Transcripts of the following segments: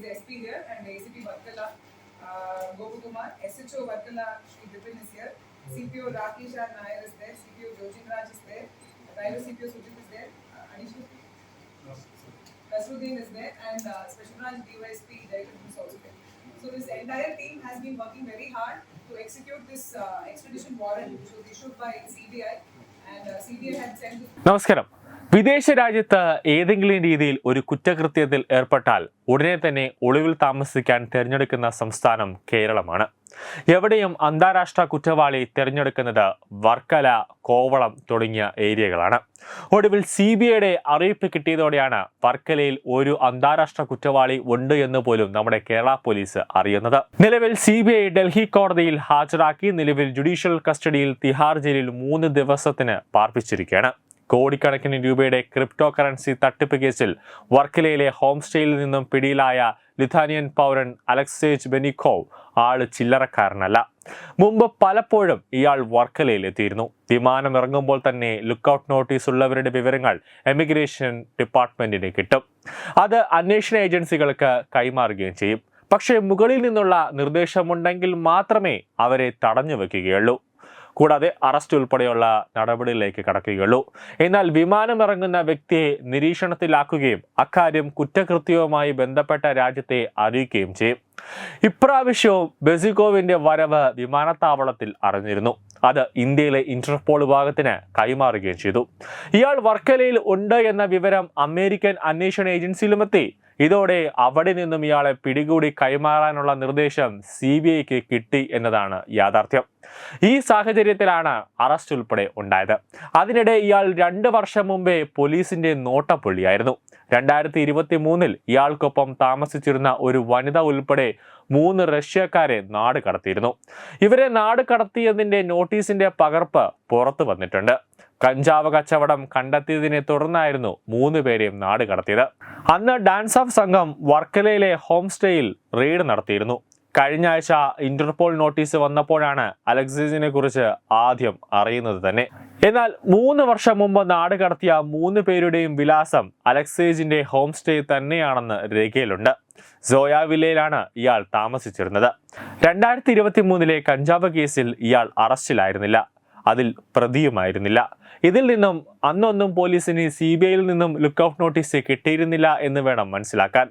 is SP here and ACP Varkala uh, Gopukumar, SHO Varkala Sri Bipin is here, mm-hmm. CPO Rakesh R. Nair is there, CPO Jojinraj is there, Railway CPO Sujit is there, uh, Anish is there. And uh, Special Branch DYSP Director is also there. So this entire team has been working very hard to execute this uh, extradition warrant which was issued by CBI and uh, CBI had sent... Namaskaram. വിദേശ രാജ്യത്ത് ഏതെങ്കിലും രീതിയിൽ ഒരു കുറ്റകൃത്യത്തിൽ ഏർപ്പെട്ടാൽ ഉടനെ തന്നെ ഒളിവിൽ താമസിക്കാൻ തിരഞ്ഞെടുക്കുന്ന സംസ്ഥാനം കേരളമാണ്. എവിടെയും അന്താരാഷ്ട്ര കുറ്റവാളി തിരഞ്ഞെടുക്കുന്നത് വർക്കല കോവളം തുടങ്ങിയ ഏരിയകളാണ്. ഒടുവിൽ സി ബി ഐയുടെ അറിയിപ്പ് കിട്ടിയതോടെയാണ് വർക്കലയിൽ ഒരു അന്താരാഷ്ട്ര കുറ്റവാളി ഉണ്ട് എന്ന് പോലും നമ്മുടെ കേരള പോലീസ് അറിയുന്നത്. നിലവിൽ സി ബി ഐ ഡൽഹി കോടതിയിൽ ഹാജരാക്കി നിലവിൽ ജുഡീഷ്യൽ കസ്റ്റഡിയിൽ തിഹാർ ജയിലിൽ മൂന്ന് ദിവസത്തിന് പാർപ്പിച്ചിരിക്കുകയാണ്. കോടിക്കണക്കിന് രൂപയുടെ ക്രിപ്റ്റോ കറൻസി തട്ടിപ്പ് കേസിൽ വർക്കലയിലെ ഹോം സ്റ്റേയിൽ നിന്നും പിടിയിലായ ലിഥാനിയൻ പൗരൻ അലക്സേജ് ബെനിക്കോവ് ആൾ ചില്ലറക്കാരനല്ല. മുമ്പ് പലപ്പോഴും ഇയാൾ വർക്കലയിൽ എത്തിയിരുന്നു. വിമാനം ഇറങ്ങുമ്പോൾ തന്നെ ലുക്കൌട്ട് നോട്ടീസ് ഉള്ളവരുടെ വിവരങ്ങൾ എമിഗ്രേഷൻ ഡിപ്പാർട്ട്മെന്റിന് കിട്ടും. അത് അന്വേഷണ ഏജൻസികൾക്ക് കൈമാറുകയും ചെയ്യും. പക്ഷേ മുകളിൽ നിന്നുള്ള നിർദ്ദേശമുണ്ടെങ്കിൽ മാത്രമേ അവരെ തടഞ്ഞു വെക്കുകയുള്ളൂ. കൂടാതെ അറസ്റ്റ് ഉൾപ്പെടെയുള്ള നടപടിയിലേക്ക് കടക്കുകയുള്ളൂ. എന്നാൽ വിമാനം ഇറങ്ങുന്ന വ്യക്തിയെ നിരീക്ഷണത്തിലാക്കുകയും അക്കാര്യം കുറ്റകൃത്യവുമായി ബന്ധപ്പെട്ട രാജ്യത്തെ അറിയിക്കുകയും ചെയ്യും. ഇപ്രാവശ്യവും ബെസിക്കോവിന്റെ വരവ് വിമാനത്താവളത്തിൽ അറിഞ്ഞിരുന്നു. അത് ഇന്ത്യയിലെ ഇന്റർപോൾ വിഭാഗത്തിന് കൈമാറുകയും ചെയ്തു. ഇയാൾ വർക്കലയിൽ ഉണ്ട് എന്ന വിവരം അമേരിക്കൻ അന്വേഷണ ഏജൻസിയിലുമെത്തി ഇതോടെ അവിടെ നിന്നും ഇയാളെ പിടികൂടി കൈമാറാനുള്ള നിർദ്ദേശം സി ബി ഐക്ക് കിട്ടി എന്നതാണ് യാഥാർത്ഥ്യം. ഈ സാഹചര്യത്തിലാണ് അറസ്റ്റ് ഉൾപ്പെടെ ഉണ്ടായത്. അതിനിടെ ഇയാൾ രണ്ട് വർഷം മുമ്പേ പോലീസിന്റെ നോട്ടപ്പുള്ളിയായിരുന്നു. രണ്ടായിരത്തി ഇരുപത്തി മൂന്നിൽ ഇയാൾക്കൊപ്പം താമസിച്ചിരുന്ന ഒരു വനിത ഉൾപ്പെടെ മൂന്ന് റഷ്യക്കാരെ നാട് കടത്തിയിരുന്നു. ഇവരെ നാട് കടത്തിയതിന്റെ നോട്ടീസിന്റെ പകർപ്പ് പുറത്തു വന്നിട്ടുണ്ട്. കഞ്ചാവ് കച്ചവടം കണ്ടെത്തിയതിനെ തുടർന്നായിരുന്നു മൂന്ന് പേരെയും നാട് കടത്തിയത്. അന്ന് ഡാൻസ് ഓഫ് സംഘം വർക്കലയിലെ ഹോം സ്റ്റേയിൽ റെയ്ഡ് നടത്തിയിരുന്നു. കഴിഞ്ഞ ആഴ്ച ഇന്റർപോൾ നോട്ടീസ് വന്നപ്പോഴാണ് അലക്സീസിനെ കുറിച്ച് ആദ്യം അറിയുന്നത് തന്നെ. എന്നാൽ മൂന്ന് വർഷം മുമ്പ് നാട് കടത്തിയ മൂന്ന് പേരുടെയും വിലാസം അലക്സേജിന്റെ ഹോം സ്റ്റേ തന്നെയാണെന്ന് രേഖയിലുണ്ട്. സോയാവില്ലയിലാണ് ഇയാൾ താമസിച്ചിരുന്നത്. രണ്ടായിരത്തി ഇരുപത്തി മൂന്നിലെ കഞ്ചാവ് കേസിൽ ഇയാൾ അറസ്റ്റിലായിരുന്നില്ല. അതിൽ പ്രതിയുമായിരുന്നില്ല. ഇതിൽ നിന്നും അന്നൊന്നും പോലീസിന് സി ബി ഐയിൽ നിന്നും ലുക്കൌട്ട് നോട്ടീസ് കിട്ടിയിരുന്നില്ല എന്ന് വേണം മനസ്സിലാക്കാൻ.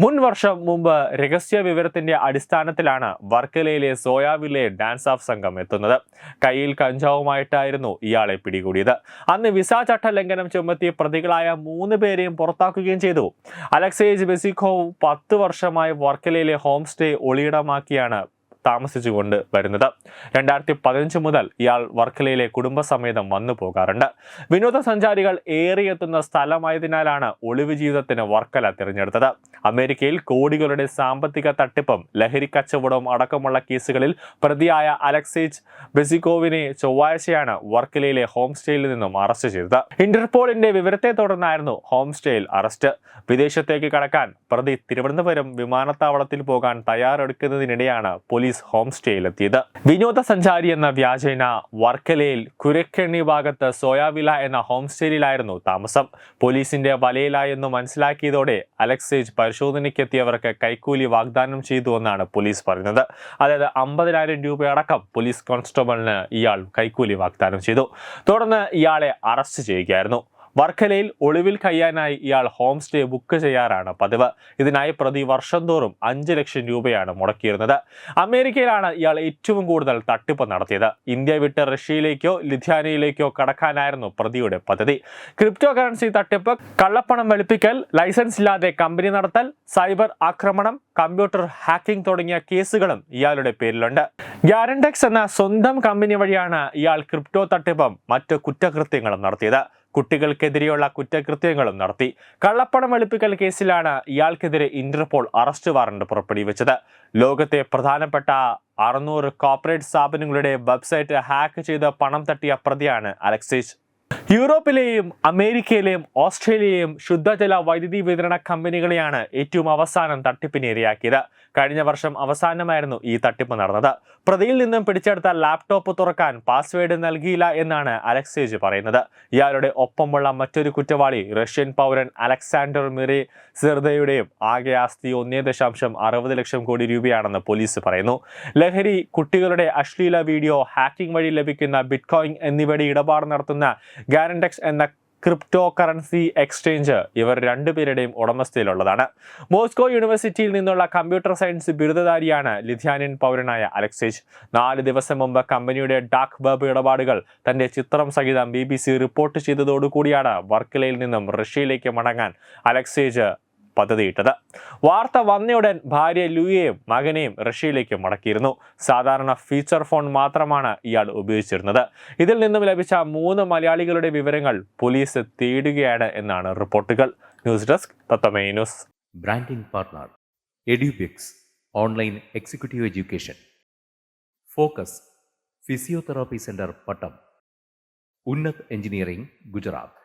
മുൻ വർഷം മുമ്പ് രഹസ്യ വിവരത്തിന്റെ അടിസ്ഥാനത്തിലാണ് വർക്കലയിലെ സോയാവിലെ ഡാൻസ് ഓഫ് സംഘം എത്തുന്നത്. കയ്യിൽ കഞ്ചാവുമായിട്ടായിരുന്നു ഇയാളെ പിടികൂടിയത്. അന്ന് വിസ ചട്ട ലംഘനം ചുമത്തി പ്രതികളായ മൂന്ന് പേരെയും പുറത്താക്കുകയും ചെയ്തു. അലക്സേജ് ബെസിഖോവ് പത്ത് വർഷമായി വർക്കലയിലെ ഹോം സ്റ്റേ ഒളിയിടമാക്കിയാണ് താമസിച്ചുകൊണ്ട് വരുന്നത്. രണ്ടായിരത്തി പതിനഞ്ച് മുതൽ ഇയാൾ വർക്കലയിലെ കുടുംബസമേതം വന്നു പോകാറുണ്ട്. വിനോദസഞ്ചാരികൾ ഏറിയെത്തുന്ന സ്ഥലമായതിനാലാണ് ഒളിവ് ജീവിതത്തിന് വർക്കല തിരഞ്ഞെടുത്തത്. അമേരിക്കയിൽ കോടികളുടെ സാമ്പത്തിക തട്ടിപ്പും ലഹരി കച്ചവടവും അടക്കമുള്ള കേസുകളിൽ പ്രതിയായ അലക്സേജ് ബെസിക്കോവിനെ ചൊവ്വാഴ്ചയാണ് വർക്കലയിലെ ഹോം സ്റ്റേയിൽ നിന്നും അറസ്റ്റ് ചെയ്തത്. ഇന്റർപോളിന്റെ വിവരത്തെ തുടർന്നായിരുന്നു ഹോം സ്റ്റേയിൽ അറസ്റ്റ്. വിദേശത്തേക്ക് കടക്കാൻ പ്രതി തിരുവനന്തപുരം വിമാനത്താവളത്തിൽ പോകാൻ തയ്യാറെടുക്കുന്നതിനിടെയാണ് പോലീസ് ഹോം സ്റ്റേയിലെത്തിയത്. വിനോദസഞ്ചാരി എന്ന വ്യാജേന വർക്കലയിൽ കുരക്കണ്ണി ഭാഗത്ത് സോയാവില എന്ന ഹോം സ്റ്റേയിലായിരുന്നു താമസം. പോലീസിന്റെ വലയിലായെന്ന് മനസ്സിലാക്കിയതോടെ അലക്സേജ് പരിശോധനയ്ക്കെത്തിയവർക്ക് കൈക്കൂലി വാഗ്ദാനം ചെയ്തു എന്നാണ് പോലീസ് പറയുന്നത്. അതായത് അമ്പതിനായിരം രൂപയടക്കം പോലീസ് കോൺസ്റ്റബിളിന് ഇയാൾ കൈക്കൂലി വാഗ്ദാനം ചെയ്തു. തുടർന്ന് ഇയാളെ അറസ്റ്റ് ചെയ്യുകയായിരുന്നു. വർക്കലയിൽ ഒളിവിൽ കഴിയാനായി ഇയാൾ ഹോം സ്റ്റേ ബുക്ക് ചെയ്യാറാണ് പതിവ്. ഇതിനായി പ്രതി വർഷം തോറും അഞ്ച് ലക്ഷം രൂപയാണ് മുടക്കിയിരുന്നത്. അമേരിക്കയിലാണ് ഇയാൾ ഏറ്റവും കൂടുതൽ തട്ടിപ്പ് നടത്തിയത്. ഇന്ത്യ വിട്ട് റഷ്യയിലേക്കോ ലിഥ്യാനയിലേക്കോ കടക്കാനായിരുന്നു പ്രതിയുടെ പദ്ധതി. ക്രിപ്റ്റോ കറൻസി തട്ടിപ്പ് കള്ളപ്പണം വെളുപ്പിക്കൽ ലൈസൻസ് ഇല്ലാതെ കമ്പനി നടത്തൽ സൈബർ ആക്രമണം കമ്പ്യൂട്ടർ ഹാക്കിംഗ് തുടങ്ങിയ കേസുകളും ഇയാളുടെ പേരിലുണ്ട്. ഗ്യാരൻടെക്സ് എന്ന സ്വന്തം കമ്പനി വഴിയാണ് ഇയാൾ ക്രിപ്റ്റോ തട്ടിപ്പും മറ്റ് കുറ്റകൃത്യങ്ങളും നടത്തിയത്. കുട്ടികൾക്കെതിരെയുള്ള കുറ്റകൃത്യങ്ങളും നടത്തി. കള്ളപ്പണം വെളുപ്പിക്കൽ കേസിലാണ് ഇയാൾക്കെതിരെ ഇന്റർപോൾ അറസ്റ്റ് വാറണ്ട് പുറപ്പെടുവിച്ചത്. ലോകത്തെ പ്രധാനപ്പെട്ട അറുന്നൂറ് കോർപ്പറേറ്റ് സ്ഥാപനങ്ങളുടെ വെബ്സൈറ്റ് ഹാക്ക് ചെയ്ത് പണം തട്ടിയ പ്രതിയാണ് അലക്സേജ് യൂറോപ്പിലെയും അമേരിക്കയിലെയും ഓസ്ട്രേലിയയും ശുദ്ധജല വൈദ്യുതി വിതരണ കമ്പനികളെയാണ് ഏറ്റവും അവസാനം തട്ടിപ്പിന് ഇരയാക്കിയത്. കഴിഞ്ഞ വർഷം അവസാനമായിരുന്നു ഈ തട്ടിപ്പ് നടന്നത്. പ്രതിയിൽ നിന്നും പിടിച്ചെടുത്ത ലാപ്ടോപ്പ് തുറക്കാൻ പാസ്വേഡ് നൽകിയില്ല എന്നാണ് അലക്സേജ് പറയുന്നത്. ഇയാളുടെ ഒപ്പമുള്ള മറ്റൊരു കുറ്റവാളി റഷ്യൻ പൗരൻ അലക്സാണ്ടർ മിറി സിർദയുടെയും ആകെ ആസ്തി ഒന്നേ ദശാംശം അറുപത് ലക്ഷം കോടി രൂപയാണെന്ന് പോലീസ് പറയുന്നു. ലഹരി കുട്ടികളുടെ അശ്ലീല വീഡിയോ ഹാക്കിംഗ് വഴി ലഭിക്കുന്ന ബിറ്റ്കോയിൻ എന്നിവയുടെ ഇടപാട് നടത്തുന്ന ഗാരൻഡെക്സ് എന്ന ക്രിപ്റ്റോ കറൻസി എക്സ്ചേഞ്ച് ഇവർ രണ്ടുപേരുടെയും ഉടമസ്ഥയിലുള്ളതാണ്. മോസ്കോ യൂണിവേഴ്സിറ്റിയിൽ നിന്നുള്ള കമ്പ്യൂട്ടർ സയൻസ് ബിരുദധാരിയാണ് ലിഥ്യാനിയൻ പൗരനായ അലക്സേജ്. നാല് ദിവസം മുമ്പ് കമ്പനിയുടെ ഡാർക്ക് വെബ് ഇടപാടുകൾ തന്റെ ചിത്രം സഹിതം ബി ബി സി റിപ്പോർട്ട് ചെയ്തതോടുകൂടിയാണ് വർക്കലയിൽ നിന്നും റഷ്യയിലേക്ക് മടങ്ങാൻ അലക്സേജ് പദ്ധതിയിട്ടത്. വാർത്ത വന്നയുടൻ ഭാര്യ ലൂയെയും മകനെയും റഷ്യയിലേക്ക് മടക്കിയിരുന്നു. സാധാരണ ഫീച്ചർ ഫോൺ മാത്രമാണ് ഇയാൾ ഉപയോഗിച്ചിരുന്നത്. ഇതിൽ നിന്നും ലഭിച്ച മൂന്ന് മലയാളികളുടെ വിവരങ്ങൾ പോലീസ് തേടുകയാണ് എന്നാണ് റിപ്പോർട്ടുകൾ. News desk Thathamme news. Branding partner Edubix online executive education. Focus physiotherapy centre Pattom. Unnath engineering Gujarat.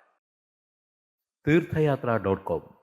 Theerthayathra dot com.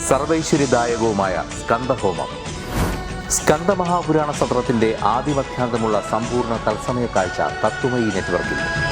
സർവൈശ്വര്യദായകവുമായ സ്കന്ദഹോമം. സ്കന്ദമഹാപുരാണ സത്രത്തിന്റെ ആദ്യമഖ്യാന്തമുള്ള സമ്പൂർണ തത്സമയ കാഴ്ച തത്വമയി നെറ്റ്വർക്കിൽ.